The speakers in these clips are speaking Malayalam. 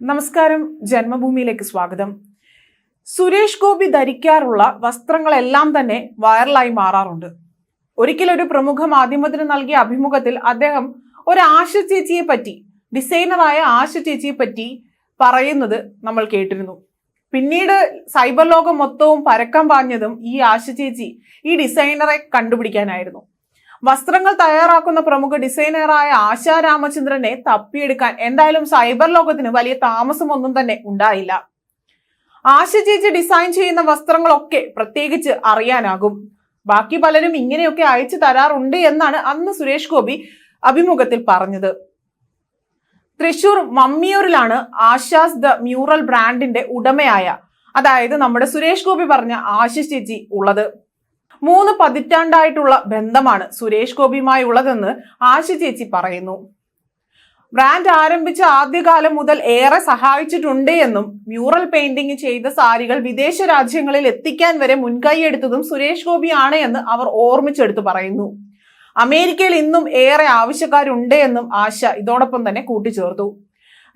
നമസ്കാരം. ജന്മഭൂമിയിലേക്ക് സ്വാഗതം. സുരേഷ് ഗോപി ധരിക്കാറുള്ള വസ്ത്രങ്ങളെല്ലാം തന്നെ വൈറലായി മാറാറുണ്ട്. ഒരിക്കലൊരു പ്രമുഖ മാധ്യമത്തിന് നൽകിയ അഭിമുഖത്തിൽ അദ്ദേഹം ഒരു ആശ ചേച്ചിയെ പറ്റി ഡിസൈനറായ ആശ ചേച്ചിയെ പറ്റി പറയുന്നത് നമ്മൾ കേട്ടിരുന്നു. പിന്നീട് സൈബർ ലോകം മൊത്തവും പരക്കം പാഞ്ഞതും ഈ ആശ ചേച്ചി ഈ ഡിസൈനറെ കണ്ടുപിടിക്കാനായിരുന്നു. വസ്ത്രങ്ങൾ തയ്യാറാക്കുന്ന പ്രമുഖ ഡിസൈനറായ ആശാ രാമചന്ദ്രനെ തപ്പിയെടുക്കാൻ എന്തായാലും സൈബർ ലോകത്തിന് വലിയ താമസമൊന്നും തന്നെ ഉണ്ടായില്ല. ആശ ചേച്ചി ഡിസൈൻ ചെയ്യുന്ന വസ്ത്രങ്ങളൊക്കെ പ്രത്യേകിച്ച് അറിയാനാകും. ബാക്കി പലരും ഇങ്ങനെയൊക്കെ അയച്ചു തരാറുണ്ട് എന്നാണ് അന്ന് സുരേഷ് ഗോപി അഭിമുഖത്തിൽ പറഞ്ഞത്. തൃശൂർ മമ്മിയൂരിലാണ് ആശാസ് ദ മ്യൂറൽ ബ്രാൻഡിന്റെ ഉടമയായ അതായത് നമ്മുടെ സുരേഷ് ഗോപി പറഞ്ഞ ആശിഷ് ചേച്ചി ഉള്ളത്. മൂന്ന് പതിറ്റാണ്ടായിട്ടുള്ള ബന്ധമാണ് സുരേഷ് ഗോപിയുമായി ഉള്ളതെന്ന് ആശു ചേച്ചി പറയുന്നു. ബ്രാൻഡ് ആരംഭിച്ച ആദ്യകാലം മുതൽ ഏറെ സഹായിച്ചിട്ടുണ്ട് എന്നും മ്യൂറൽ പെയിന്റിംഗ് ചെയ്ത സാരികൾ വിദേശ രാജ്യങ്ങളിൽ എത്തിക്കാൻ വരെ മുൻകൈയെടുത്തതും സുരേഷ് ഗോപിയാണ് എന്ന് അവർ ഓർമ്മിച്ചെടുത്ത് പറയുന്നു. അമേരിക്കയിൽ ഇന്നും ഏറെ ആവശ്യക്കാരുണ്ട് എന്നും ആശ ഇതോടൊപ്പം തന്നെ കൂട്ടിച്ചേർത്തു.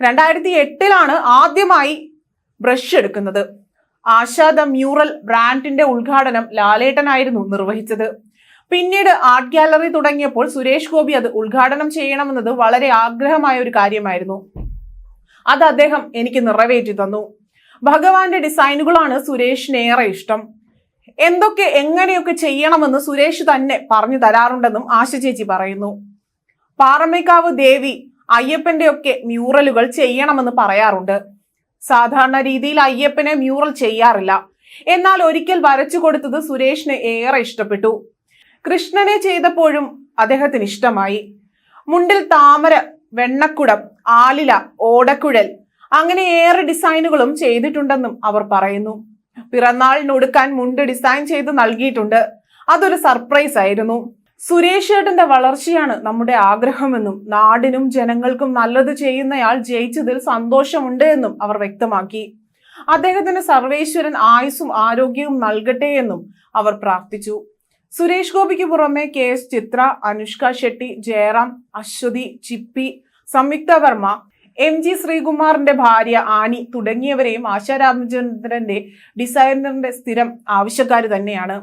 രണ്ടായിരത്തി എട്ടിലാണ് ആദ്യമായി ബ്രഷ് എടുക്കുന്നത്. ആശാ ദ മ്യൂറൽ ബ്രാൻഡിന്റെ ഉദ്ഘാടനം ലാലേട്ടനായിരുന്നു നിർവഹിച്ചത്. പിന്നീട് ആർട്ട് ഗാലറി തുടങ്ങിയപ്പോൾ സുരേഷ് ഗോപി അത് ഉദ്ഘാടനം ചെയ്യണമെന്നത് വളരെ ആഗ്രഹമായ ഒരു കാര്യമായിരുന്നു. അത് അദ്ദേഹം എനിക്ക് നിറവേറ്റി തന്നു. ഭഗവാന്റെ ഡിസൈനുകളാണ് സുരേഷിന് ഏറെ ഇഷ്ടം. എന്തൊക്കെ എങ്ങനെയൊക്കെ ചെയ്യണമെന്ന് സുരേഷ് തന്നെ പറഞ്ഞു തരാറുണ്ടെന്നും ആശ ചേച്ചി പറയുന്നു. പാറമേക്കാവ് ദേവി അയ്യപ്പന്റെ ഒക്കെ മ്യൂറലുകൾ ചെയ്യണമെന്ന് പറയാറുണ്ട്. സാധാരണ രീതിയിൽ അയ്യപ്പനെ മ്യൂറൽ ചെയ്യാറില്ല. എന്നാൽ ഒരിക്കൽ വരച്ചു കൊടുത്തത് സുരേഷിന് ഏറെ ഇഷ്ടപ്പെട്ടു. കൃഷ്ണനെ ചെയ്തപ്പോഴും അദ്ദേഹത്തിന് ഇഷ്ടമായി. മുണ്ടിൽ താമര വെണ്ണക്കുടം ആലില ഓടക്കുഴൽ അങ്ങനെ ഏറെ ഡിസൈനുകളും ചെയ്തിട്ടുണ്ടെന്നും അവർ പറയുന്നു. പിറന്നാളിനൊടുക്കാൻ മുണ്ട് ഡിസൈൻ ചെയ്ത് നൽകിയിട്ടുണ്ട്. അതൊരു സർപ്രൈസ് ആയിരുന്നു. സുരേഷ് ഏട്ടന്റെ വളർച്ചയാണ് നമ്മുടെ ആഗ്രഹമെന്നും നാടിനും ജനങ്ങൾക്കും നല്ലത് ചെയ്യുന്നയാൾ ജയിച്ചതിൽ സന്തോഷമുണ്ട് എന്നും അവർ വ്യക്തമാക്കി. അദ്ദേഹത്തിന് സർവേശ്വരൻ ആയുസ്സും ആരോഗ്യവും നൽകട്ടെ എന്നും അവർ പ്രാർത്ഥിച്ചു. സുരേഷ് ഗോപിക്ക് പുറമെ K S Chithra Anushka Shetty Jayaram Aswathy Chippy Samyuktha Varma M G ശ്രീകുമാറിന്റെ ഭാര്യ ആനി തുടങ്ങിയവരെയും ആശാ രാമചന്ദ്രന്റെ ഡിസൈനറിന്റെ സ്ഥിരം ആവശ്യക്കാർ തന്നെയാണ്.